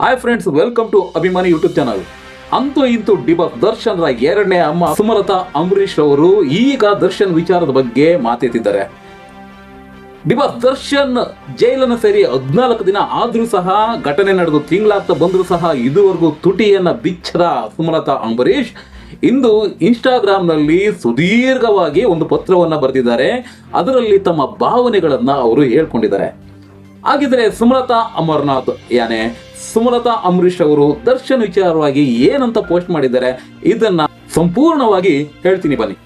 Hi friends welcome to Abhimani YouTube channel ಅಂತೂ ಇಂತೂ D Boss Darshan ಎರಡನೇ ಅಮ್ಮ ಸುಮಲತಾ ಅಂಬರೀಶ್ ಅವರು ಈಗ ದರ್ಶನ್ ವಿಚಾರದ ಬಗ್ಗೆ ಮಾತೆತ್ತಿದ್ದಾರೆ ಡಿಬಾಸ್ ದರ್ಶನ್ ಜೈಲನ್ನು ಸೇರಿ ಹದಿನಾಲ್ಕು ದಿನ ಆದ್ರೂ ಸಹ, ಘಟನೆ ನಡೆದು ತಿಂಗಳಾಗ್ತಾ ಬಂದರೂ ಸಹ ಇದುವರೆಗೂ ತುಟಿಯನ್ನ ಬಿಚ್ಚದ ಸುಮಲತಾ ಅಂಬರೀಶ್ ಇಂದು ಇನ್ಸ್ಟಾಗ್ರಾಮ್ನಲ್ಲಿ ಸುದೀರ್ಘವಾಗಿ ಒಂದು ಪತ್ರವನ್ನ ಬರೆದಿದ್ದಾರೆ. ಅದರಲ್ಲಿ ತಮ್ಮ ಭಾವನೆಗಳನ್ನು ಅವರು ಹೇಳ್ಕೊಂಡಿದ್ದಾರೆ. ಹಾಗಿದ್ರೆ ಸುಮಲತಾ ಅಮರ್ನಾಥ್ ಯಾನೆ ಸುಮಲತಾ ಅಂಬರೀಶ್ ಅವರು ದರ್ಶನ್ ವಿಚಾರವಾಗಿ ಏನಂತ ಪೋಸ್ಟ್ ಮಾಡಿದ್ದಾರೆ, ಇದನ್ನ ಸಂಪೂರ್ಣವಾಗಿ ಹೇಳ್ತೀನಿ ಬನ್ನಿ.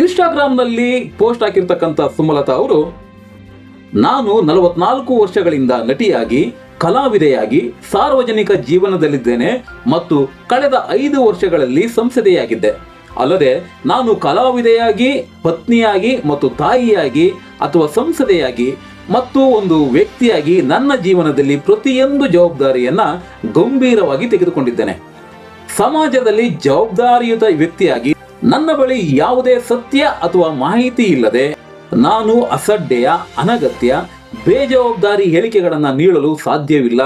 ಇನ್ಸ್ಟಾಗ್ರಾಮ್ನಲ್ಲಿ ಪೋಸ್ಟ್ ಹಾಕಿರ್ತಕ್ಕಂಥ ಸುಮಲತಾ ಅವರು, ನಾನು ನಲವತ್ನಾಲ್ಕು ವರ್ಷಗಳಿಂದ ನಟಿಯಾಗಿ, ಕಲಾವಿದೆಯಾಗಿ, ಸಾರ್ವಜನಿಕ ಜೀವನದಲ್ಲಿದ್ದೇನೆ ಮತ್ತು ಕಳೆದ ಐದು ವರ್ಷಗಳಲ್ಲಿ ಸಂಸದೆಯಾಗಿದ್ದೆ. ಅಲ್ಲದೆ, ನಾನು ಕಲಾವಿದೆಯಾಗಿ, ಪತ್ನಿಯಾಗಿ ಮತ್ತು ತಾಯಿಯಾಗಿ ಅಥವಾ ಸಂಸದೆಯಾಗಿ ಮತ್ತು ಒಂದು ವ್ಯಕ್ತಿಯಾಗಿ ನನ್ನ ಜೀವನದಲ್ಲಿ ಪ್ರತಿಯೊಂದು ಜವಾಬ್ದಾರಿಯನ್ನ ಗಂಭೀರವಾಗಿ ತೆಗೆದುಕೊಂಡಿದ್ದೇನೆ. ಸಮಾಜದಲ್ಲಿ ಜವಾಬ್ದಾರಿಯುತ ವ್ಯಕ್ತಿಯಾಗಿ ನನ್ನ ಬಳಿ ಯಾವುದೇ ಸತ್ಯ ಅಥವಾ ಮಾಹಿತಿ ಇಲ್ಲದೆ ನಾನು ಅಸಡ್ಡೆಯ, ಅನಗತ್ಯ, ಬೇಜವಾಬ್ದಾರಿ ಹೇಳಿಕೆಗಳನ್ನು ನೀಡಲು ಸಾಧ್ಯವಿಲ್ಲ.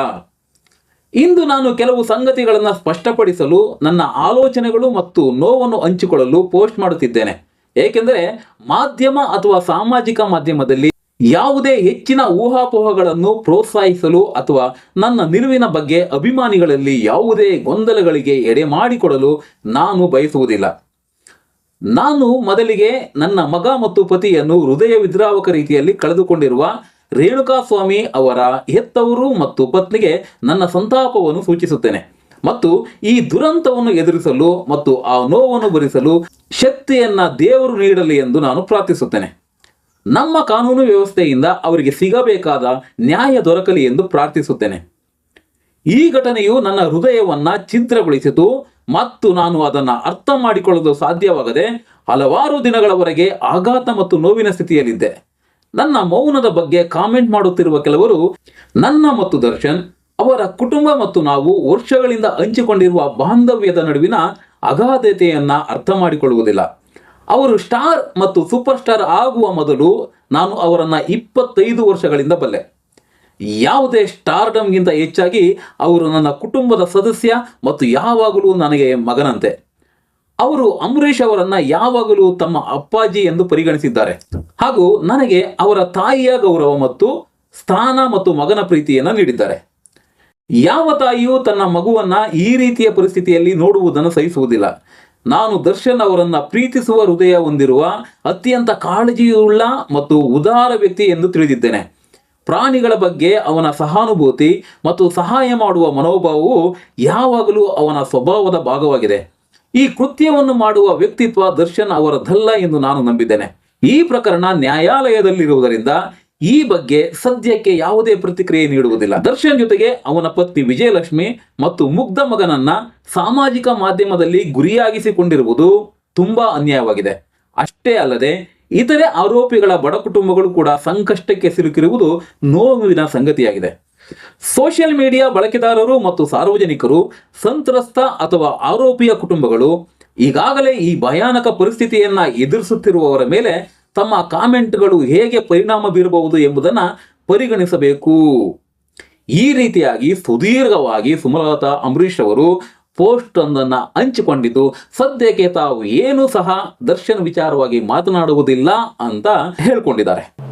ಇಂದು ನಾನು ಕೆಲವು ಸಂಗತಿಗಳನ್ನು ಸ್ಪಷ್ಟಪಡಿಸಲು, ನನ್ನ ಆಲೋಚನೆಗಳು ಮತ್ತು ನೋವನ್ನು ಹಂಚಿಕೊಳ್ಳಲು ಪೋಸ್ಟ್ ಮಾಡುತ್ತಿದ್ದೇನೆ. ಏಕೆಂದರೆ ಮಾಧ್ಯಮ ಅಥವಾ ಸಾಮಾಜಿಕ ಮಾಧ್ಯಮದಲ್ಲಿ ಯಾವುದೇ ಹೆಚ್ಚಿನ ಊಹಾಪೋಹಗಳನ್ನು ಪ್ರೋತ್ಸಾಹಿಸಲು ಅಥವಾ ನನ್ನ ನಿಲುವಿನ ಬಗ್ಗೆ ಅಭಿಮಾನಿಗಳಲ್ಲಿ ಯಾವುದೇ ಗೊಂದಲಗಳಿಗೆ ಎಡೆ ಮಾಡಿಕೊಡಲು ನಾನು ಬಯಸುವುದಿಲ್ಲ. ನಾನು ಮೊದಲಿಗೆ ನನ್ನ ಮಗ ಮತ್ತು ಪತಿಯನ್ನು ಹೃದಯ ವಿದ್ರಾವಕ ರೀತಿಯಲ್ಲಿ ಕಳೆದುಕೊಂಡಿರುವ ರೇಣುಕಾಸ್ವಾಮಿ ಅವರ ಹೆತ್ತವರು ಮತ್ತು ಪತ್ನಿಗೆ ನನ್ನ ಸಂತಾಪವನ್ನು ಸೂಚಿಸುತ್ತೇನೆ. ಮತ್ತು ಈ ದುರಂತವನ್ನು ಎದುರಿಸಲು ಮತ್ತು ಆ ನೋವನ್ನು ಭರಿಸಲು ಶಕ್ತಿಯನ್ನ ದೇವರು ನೀಡಲಿ ಎಂದು ನಾನು ಪ್ರಾರ್ಥಿಸುತ್ತೇನೆ. ನಮ್ಮ ಕಾನೂನು ವ್ಯವಸ್ಥೆಯಿಂದ ಅವರಿಗೆ ಸಿಗಬೇಕಾದ ನ್ಯಾಯ ದೊರಕಲಿ ಎಂದು ಪ್ರಾರ್ಥಿಸುತ್ತೇನೆ. ಈ ಘಟನೆಯು ನನ್ನ ಹೃದಯವನ್ನ ಛಿದ್ರಗೊಳಿಸಿತು ಮತ್ತು ನಾನು ಅದನ್ನು ಅರ್ಥ ಮಾಡಿಕೊಳ್ಳಲು ಸಾಧ್ಯವಾಗದೆ ಹಲವಾರು ದಿನಗಳವರೆಗೆ ಆಘಾತ ಮತ್ತು ನೋವಿನ ಸ್ಥಿತಿಯಲ್ಲಿದ್ದೆ. ನನ್ನ ಮೌನದ ಬಗ್ಗೆ ಕಾಮೆಂಟ್ ಮಾಡುತ್ತಿರುವ ಕೆಲವರು, ನನ್ನ ಮತ್ತು ದರ್ಶನ್, ಅವರ ಕುಟುಂಬ ಮತ್ತು ನಾವು ವರ್ಷಗಳಿಂದ ಹಂಚಿಕೊಂಡಿರುವ ಬಾಂಧವ್ಯದ ನಡುವಿನ ಅಗಾಧತೆಯನ್ನ ಅರ್ಥ ಮಾಡಿಕೊಳ್ಳುವುದಿಲ್ಲ. ಅವರು ಸ್ಟಾರ್ ಮತ್ತು ಸೂಪರ್ ಸ್ಟಾರ್ ಆಗುವ ಮೊದಲು ನಾನು ಅವರನ್ನು ಇಪ್ಪತ್ತೈದು ವರ್ಷಗಳಿಂದ ಬಲ್ಲೆ. ಯಾವುದೇ ಸ್ಟಾರ್ಡಮ್ಗಿಂತ ಹೆಚ್ಚಾಗಿ ಅವರು ನನ್ನ ಕುಟುಂಬದ ಸದಸ್ಯ ಮತ್ತು ಯಾವಾಗಲೂ ನನಗೆ ಮಗನಂತೆ. ಅವರು ಅಂಬರೀಷ್ ಅವರನ್ನು ಯಾವಾಗಲೂ ತಮ್ಮ ಅಪ್ಪಾಜಿ ಎಂದು ಪರಿಗಣಿಸಿದ್ದಾರೆ. ಹಾಗೂ ನನಗೆ ಅವರ ತಾಯಿಯ ಗೌರವ ಮತ್ತು ಸ್ಥಾನ ಮತ್ತು ಮಗನ ಪ್ರೀತಿಯನ್ನು ನೀಡಿದ್ದಾರೆ. ಯಾವ ತಾಯಿಯೂ ತನ್ನ ಮಗುವನ್ನ ಈ ರೀತಿಯ ಪರಿಸ್ಥಿತಿಯಲ್ಲಿ ನೋಡುವುದನ್ನು ಸಹಿಸುವುದಿಲ್ಲ. ನಾನು ದರ್ಶನ್ ಅವರನ್ನ ಪ್ರೀತಿಸುವ ಹೃದಯ ಹೊಂದಿರುವ ಅತ್ಯಂತ ಕಾಳಜಿಯುಳ್ಳ ಮತ್ತು ಉದಾರ ವ್ಯಕ್ತಿ ಎಂದು ತಿಳಿದಿದ್ದೇನೆ. ಪ್ರಾಣಿಗಳ ಬಗ್ಗೆ ಅವನ ಸಹಾನುಭೂತಿ ಮತ್ತು ಸಹಾಯ ಮಾಡುವ ಮನೋಭಾವವು ಯಾವಾಗಲೂ ಅವನ ಸ್ವಭಾವದ ಭಾಗವಾಗಿದೆ. ಈ ಕೃತ್ಯವನ್ನು ಮಾಡುವ ವ್ಯಕ್ತಿತ್ವ ದರ್ಶನ್ ಅವರದಲ್ಲ ಎಂದು ನಾನು ನಂಬಿದ್ದೇನೆ. ಈ ಪ್ರಕರಣ ನ್ಯಾಯಾಲಯದಲ್ಲಿರುವುದರಿಂದ ಈ ಬಗ್ಗೆ ಸದ್ಯಕ್ಕೆ ಯಾವುದೇ ಪ್ರತಿಕ್ರಿಯೆ ನೀಡುವುದಿಲ್ಲ. ದರ್ಶನ್ ಜೊತೆಗೆ ಅವನ ಪತ್ನಿ ವಿಜಯಲಕ್ಷ್ಮಿ ಮತ್ತು ಮುಗ್ಧ ಮಗನನ್ನ ಸಾಮಾಜಿಕ ಮಾಧ್ಯಮದಲ್ಲಿ ಗುರಿಯಾಗಿಸಿಕೊಂಡಿರುವುದು ತುಂಬಾ ಅನ್ಯಾಯವಾಗಿದೆ. ಅಷ್ಟೇ ಅಲ್ಲದೆ, ಇತರೆ ಆರೋಪಿಗಳ ಬಡ ಕುಟುಂಬಗಳು ಕೂಡ ಸಂಕಷ್ಟಕ್ಕೆ ಸಿಲುಕಿರುವುದು ನೋವಿನ ಸಂಗತಿಯಾಗಿದೆ. ಸೋಷಿಯಲ್ ಮೀಡಿಯಾ ಬಳಕೆದಾರರು ಮತ್ತು ಸಾರ್ವಜನಿಕರು ಸಂತ್ರಸ್ತ ಅಥವಾ ಆರೋಪಿಯ ಕುಟುಂಬಗಳು ಈಗಾಗಲೇ ಈ ಭಯಾನಕ ಪರಿಸ್ಥಿತಿಯನ್ನ ಎದುರಿಸುತ್ತಿರುವವರ ಮೇಲೆ ತಮ್ಮ ಕಾಮೆಂಟ್ಗಳು ಹೇಗೆ ಪರಿಣಾಮ ಬೀರಬಹುದು ಎಂಬುದನ್ನು ಪರಿಗಣಿಸಬೇಕು. ಈ ರೀತಿಯಾಗಿ ಸುದೀರ್ಘವಾಗಿ ಸುಮಲತಾ ಅಂಬರೀಷ್ ಅವರು ಪೋಸ್ಟ್ ಒಂದನ್ನು ಹಂಚಿಕೊಂಡಿದ್ದು, ಸದ್ಯಕ್ಕೆ ತಾವು ಏನೂ ಸಹ ದರ್ಶನ ವಿಚಾರವಾಗಿ ಮಾತನಾಡುವುದಿಲ್ಲ ಅಂತ ಹೇಳ್ಕೊಂಡಿದ್ದಾರೆ.